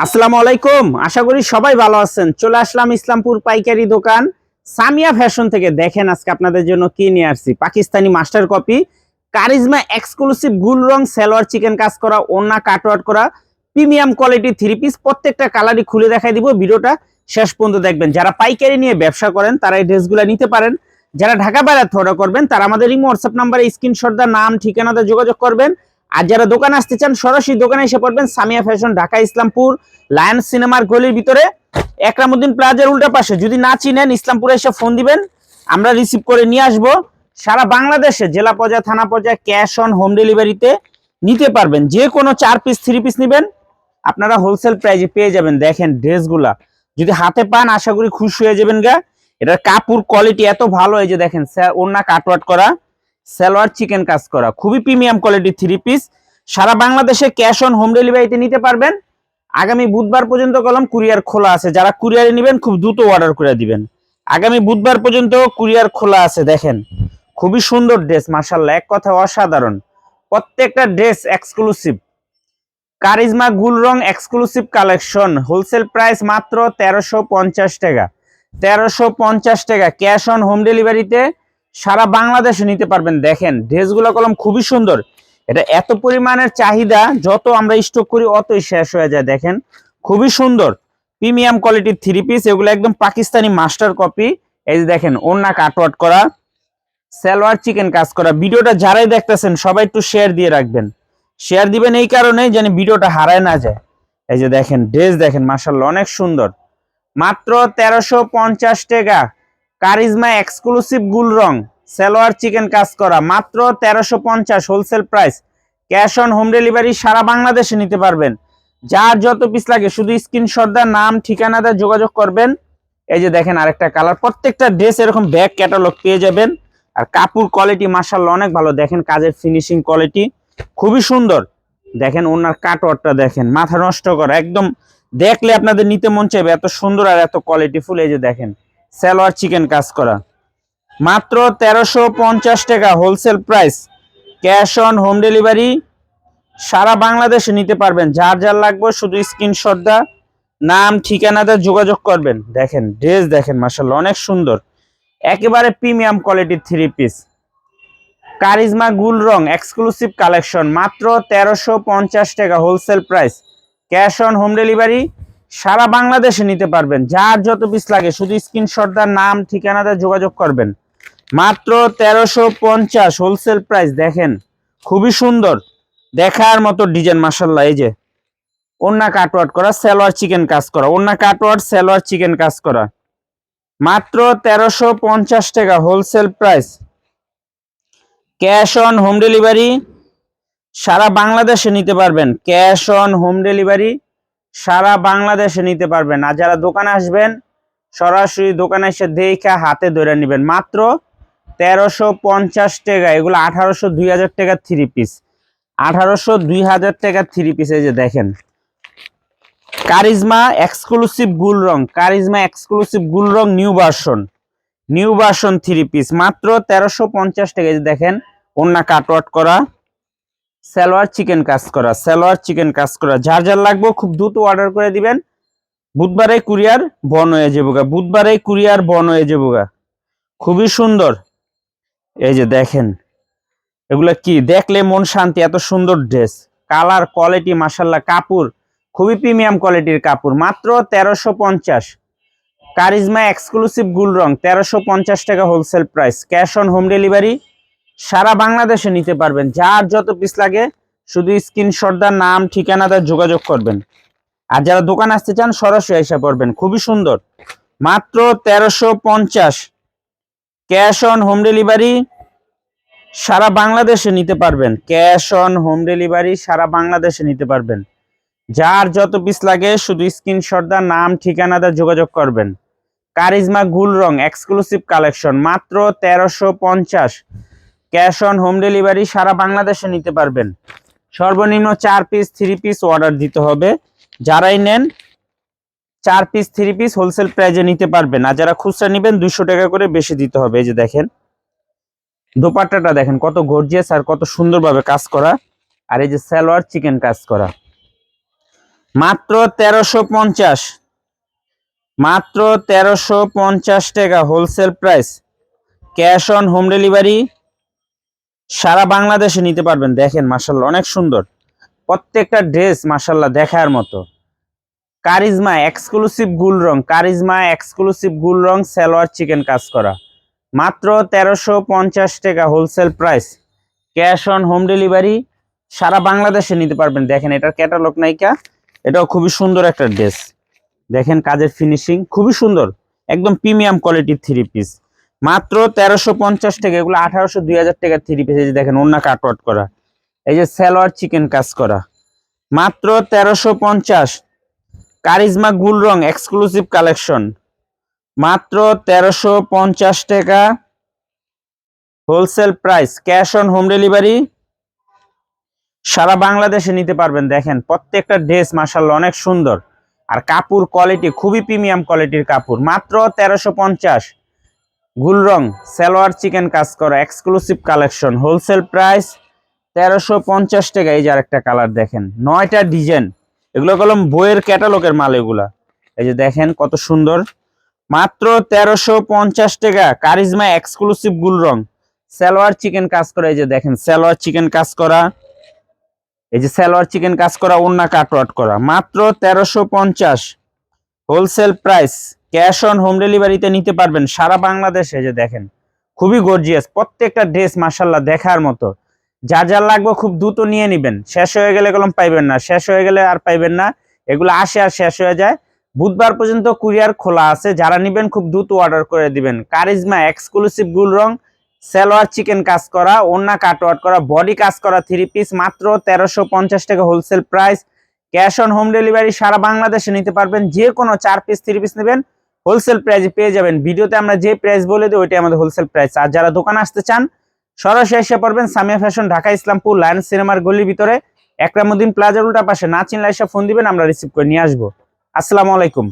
আসসালামু আলাইকুম। আশা করি সবাই ভালো আছেন। চলে আসলাম ইসলামপুর পাইকারি দোকান। সামিয়া ফ্যাশন থেকে দেখেন আজকে আপনাদের জন্য কি নিয়ে আসছি। Pakistani master copy, charisma exclusive Gul Rang, salwar chicken কাজ করা ওন্না কাটওয়ার্ট করা, প্রিমিয়াম কোয়ালিটি থ্রি পিস, প্রত্যেকটা কালারই খুলে দেখাই দিব ভিডিওটা। শেষ পর্যন্ত দেখবেন। যারা পাইকারি নিয়ে ব্যবসা করেন, তারা এই ড্রেসগুলো নিতে পারেন। যারা ঢাকা বাইরে অর্ডার করবেন, তারা আমাদের এই হোয়াটসঅ্যাপ নাম্বারে স্ক্রিনশট দা নাম, ঠিকানাতে যোগাযোগ করবেন। আর যারা দোকানে আসতে চান, সরাসরি দোকানে এসে পড়বেন সামিয়া ফ্যাশন, ঢাকা ইসলামপুর লায়ন সিনেমার গলির ভিতরে, একরামুদ্দিন প্লাজার উল্টা পাশে। যদি না চিনেন, ইসলামপুরে এসে ফোন দিবেন, আমরা রিসিভ করে নিয়ে আসব। সারা বাংলাদেশে জেলা পর্যায়ে, থানা পর্যায়ে ক্যাশ অন হোম ডেলিভারিতে নিতে পারবেন। যে কোনো চার পিস থ্রি পিস নেবেন। আপনারা হোলসেল প্রাইজে পেয়ে যাবেন। দেখেন ড্রেসগুলা। যদি হাতে পান, আশা করি খুশি হয়ে যাবেন গা। এটার কাপড় কোয়ালিটি এত ভালো, এই যে দেখেন ওনা কাটওয়াট করা। সালোয়ার চিকেন কাজ করা। খুবই প্রিমিয়াম কোয়ালিটি থ্রি পিস সারা বাংলাদেশে ক্যাশ অন হোম ডেলিভারিতে নিতে পারবেন। আগামী বুধবার পর্যন্ত কলম কুরিয়ার খোলা আছে। যারা কুরিয়ারে নেবেন, খুব দ্রুত অর্ডার করে দিবেন। আগামী বুধবার পর্যন্ত কুরিয়ার খোলা আছে, দেখেন। খুবই সুন্দর ড্রেস মার্শাল্লাহ এক কথা অসাধারণ। প্রত্যেকটা dress exclusive charisma Gul Rang exclusive collection wholesale price মাত্র তেরোশো পঞ্চাশ টাকা। তেরোশো পঞ্চাশ টাকা। ক্যাশ অন হোম ডেলিভারিতে সারা বাংলাদেশে নিতে পারবেন। দেখেন, ড্রেসগুলো কলম খুবই সুন্দর। এটা এত পরিমাণের চাহিদা, যত আমরা স্টক করি, অতই শেষ হয়ে যায়। দেখেন, খুবই সুন্দর। প্রিমিয়াম কোয়ালিটির থ্রি পিস এগুলো একদম পাকিস্তানি মাস্টার কপি এই যে দেখেন ওন্না কাটওয়াট করা, সালোয়ার চিকেন কাজ করা। ভিডিওটা যারাই দেখতেছেন, সবাই একটু শেয়ার দিয়ে রাখবেন। শেয়ার দিবেন এই কারণে যেন ভিডিওটা হারায় না যায়। এই যে দেখেন ড্রেস দেখেন মার্শাল্লাহ অনেক সুন্দর। মাত্র তেরোশো পঞ্চাশ টাকা। কারিজমা এক্সক্লুসিভ গুল রং, সালোয়ার চিকেন কাজ করা, মাত্র তেরোশো পঞ্চাশ wholesale price. Cash on home delivery সারা বাংলাদেশে নিতে পারবেন। যার যত পিস লাগে, শুধু স্ক্রিনশট দা নাম, ঠিকানা দা যোগাযোগ করবেন। এই যে দেখেন আরেকটা কালার প্রত্যেকটা ড্রেস এরকম ব্যাগ ক্যাটালগ পেয়ে যাবেন। আর কাপড় কোয়ালিটি মার্শাল্লাহ অনেক ভালো। দেখেন কাজের ফিনিশিং কোয়ালিটি খুবই সুন্দর। দেখেন ওনার কাটওয়ারটা দেখেন, মাথা নষ্ট করা, একদম দেখলে আপনাদের নিতে মন চাইবে এত সুন্দর আর এত কোয়ালিটিফুল এই যে দেখেন সালোয়ার চিকেন কাজ করা। মাত্র তেরোশো পঞ্চাশ টাকা wholesale price. Cash on home delivery সারা বাংলাদেশে নিতে পারবেন। যার যার লাগবে শুধু স্ক্রিনশট দা, নাম ঠিকানাতে যোগাযোগ করবেন। দেখেন, ড্রেস দেখেন মার্শাল্লাহ অনেক সুন্দর। একেবারে প্রিমিয়াম কোয়ালিটির থ্রি পিস কারিজমা গুল রং এক্সক্লুসিভ কালেকশন মাত্র তেরোশো পঞ্চাশ টাকা wholesale price. Cash on home delivery সারা বাংলাদেশে নিতে পারবেন। যার যত পিস লাগে, শুধু স্ক্রিনশট দার নাম, ঠিকানাতে যোগাযোগ করবেন। মাত্র তেরোশো পঞ্চাশ হোলসেল প্রাইস দেখেন, খুবই সুন্দর। দেখার মতো ডিজাইন মাসাল্লাহ এই যে ওন্না কাটওয়ার্ট করা সালোয়ার চিকেন কাজ করা ওন্না কাটওয়ার্ড সালোয়ার চিকেন কাজ করা। মাত্র তেরোশো পঞ্চাশ টাকা wholesale price cash on home delivery সারা বাংলাদেশে নিতে পারবেন। ক্যাশ অন হোম ডেলিভারি সারা বাংলাদেশে নিতে পারবেন। আর যারা দোকানে আসবেন, সরাসরি দোকানে এসে দেখে হাতে ধরে নেবেন। মাত্র তেরোশো পঞ্চাশ টাকা, এগুলো আঠারোশো, দুই হাজার টাকা থ্রি পিস আঠারোশো, দুই হাজার টাকা থ্রি পিস এই যে দেখেন। কারিজমা এক্সক্লুসিভ গুল Rang, charisma exclusive Gul Rang new version new version three piece মাত্র তেরোশো পঞ্চাশ টাকা দেখেন ওন্না কাটওয়াট করা। সালোয়ার চিকেন কাজ করা সালোয়ার চিকেন কাজ করা। যার যার লাগবে খুব দ্রুত অর্ডার করে দিবেন। বুধবারে কুরিয়ার বন হয়ে যাব গা বুধবারে কুরিয়ার বন হয়ে যাব গা খুবই সুন্দর। এই যে দেখেন, এগুলা কি? দেখলে মন শান্তি, এত সুন্দর ড্রেস কালার কোয়ালিটি মাসাল্লাহ কাপড়। খুবই প্রিমিয়াম কোয়ালিটির কাপড়। মাত্র তেরোশো পঞ্চাশ। কারিজমা এক্সক্লুসিভ গুল রং, তেরোশো পঞ্চাশ টাকা wholesale price cash on home delivery সারা বাংলাদেশে নিতে পারবেন। যার যত পিস লাগে, শুধু স্ক্রিনশট দা নাম, ঠিকানা দা যোগাযোগ করবেন। আর যারা দোকান আসতে চান, সরাসরি এসে পড়বেন। খুবই সুন্দর। মাত্র তেরোশো পঞ্চাশ। ক্যাশ অন হোম ডেলিভারি সারা বাংলাদেশে নিতে পারবেন। ক্যাশ অন হোম ডেলিভারি সারা বাংলাদেশে নিতে পারবেন। যার যত পিস লাগে, শুধু স্ক্রিনশট দা নাম, ঠিকানা দা যোগাযোগ করবেন। কারিজমা গুল রং এক্সক্লুসিভ কালেকশন মাত্র তেরোশো পঞ্চাশ। ক্যাশ অন হোম ডেলিভারি সারা বাংলাদেশে নিতে পারবেন। সর্বনিম্ন চার পিস থ্রি পিস অর্ডার দিতে হবে। যারাই নেন, চার পিস থ্রি পিস হোলসেল প্রাইজে নিতে পারবেন। আর যারা খুচরা নেবেন দুশো টাকা করে বেশি দিতে হবে। এই যে দেখেন, দোপাট্টাটা দেখেন, কত গর্জিয়াস আর কত সুন্দরভাবে কাজ করা। আর এই যে সালোয়ার চিকেন কাজ করা। মাত্র তেরোশো পঞ্চাশ, মাত্র তেরোশো পঞ্চাশ টাকা wholesale price cash on home delivery সারা বাংলাদেশে নিতে পারবেন। দেখেন মাসাল্লাহ অনেক সুন্দর। প্রত্যেকটা ড্রেস মাসাল্লাহ দেখার মতো। কারিজমা এক্সক্লুসিভ গুল রং। কারিজমা এক্সক্লুসিভ গুল রং, সালোয়ার, চিকেন কাজ করা। মাত্র তেরোশো পঞ্চাশ টাকা wholesale price cash on home delivery সারা বাংলাদেশে নিতে পারবেন। দেখেন, এটার ক্যাটালগ নাইকা এটাও খুবই সুন্দর একটা ড্রেস। দেখেন, কাজের ফিনিশিং খুবই সুন্দর। একদম প্রিমিয়াম কোয়ালিটির থ্রি পিস মাত্র তেরোশো পঞ্চাশ টাকা, এগুলো আঠারোশো, দুই হাজার টাকার থ্রি পিস দেখেন অন্য কাটওয়াট করা। এই যে সালোয়ার চিকেন কাজ করা। মাত্র তেরোশো পঞ্চাশ, কারিজমা গুল রং এক্সক্লুসিভ কালেকশন মাত্র তেরোশো পঞ্চাশ টাকা wholesale price cash on home delivery সারা বাংলাদেশে নিতে পারবেন, দেখেন, প্রত্যেকটা ড্রেস মাসাল্লাহ অনেক সুন্দর। আর কাপড় কোয়ালিটি খুবই প্রিমিয়াম কোয়ালিটির কাপড়। মাত্র তেরোশো পঞ্চাশ গুল রং, সালোয়ার চিকেন কাজ করা এক্সক্লুসিভ কালেকশন হোলসেল প্রাইস তেরোশো পঞ্চাশ টাকা। এই যে আরেকটা কালার দেখেন, নয়টা ডিজাইন এগুলো কলম বইয়ের ক্যাটালগের মাল এগুলা। এই যে দেখেন কত সুন্দর। মাত্র তেরোশো পঞ্চাশ টাকা, কারিজমা এক্সক্লুসিভ গুল রং। সালোয়ার চিকেন কাজ করা, এই যে দেখেন, সালোয়ার চিকেন কাজ করা। এই যে সালোয়ার চিকেন কাজ করা ওন্না কাটওয়াট করা। মাত্র তেরোশো পঞ্চাশ। Wholesale price cash on home ডেলিভারিতে নিতে পারবেন সারা বাংলাদেশে যে দেখেন, খুবই গর্জিয়াস, প্রত্যেকটা ড্রেস মাসাল্লাহ দেখার মতো। যা যা লাগবে খুব দ্রুত নিয়ে নিবেন। শেষ হয়ে গেলে কলম পাইবেন না, শেষ হয়ে গেলে আর পাইবেন না। এগুলো আসে আর শেষ হয়ে যায়। বুধবার পর্যন্ত কুরিয়ার খোলা আছে, যারা নিবেন খুব দ্রুত অর্ডার করে দিবেন। কারিজমা এক্সক্লুসিভ গুল রং, সালোয়ার চিকেন কাজ করা, ওন্না কাটওয়াট করা, বডি কাজ করা থ্রি পিস, মাত্র তেরোশো পঞ্চাশ টাকা wholesale price. Cash on home delivery সারা বাংলাদেশে নিতে পারবেন, যে কোনো চার পিস, থ্রি পিস নেবেন। হোলসেল প্রাইসে পেয়ে যাবেন। ভিডিওতে আমরা যে প্রাইস বলে দিই ওইটাই আমাদের হোলসেল প্রাইস। আর যারা দোকান আসতে চান, সরাসরি এসে পড়বেন সামিয়া ফ্যাশন, ঢাকা, ইসলামপুর লায়ন সিনেমার গলির ভিতরে। একরামুদ্দিন প্লাজার উল্টা পাশে না চিনলে এসে ফোন দিবেন, আমরা রিসিভ করে নিয়ে আসব। আসসালামু আলাইকুম।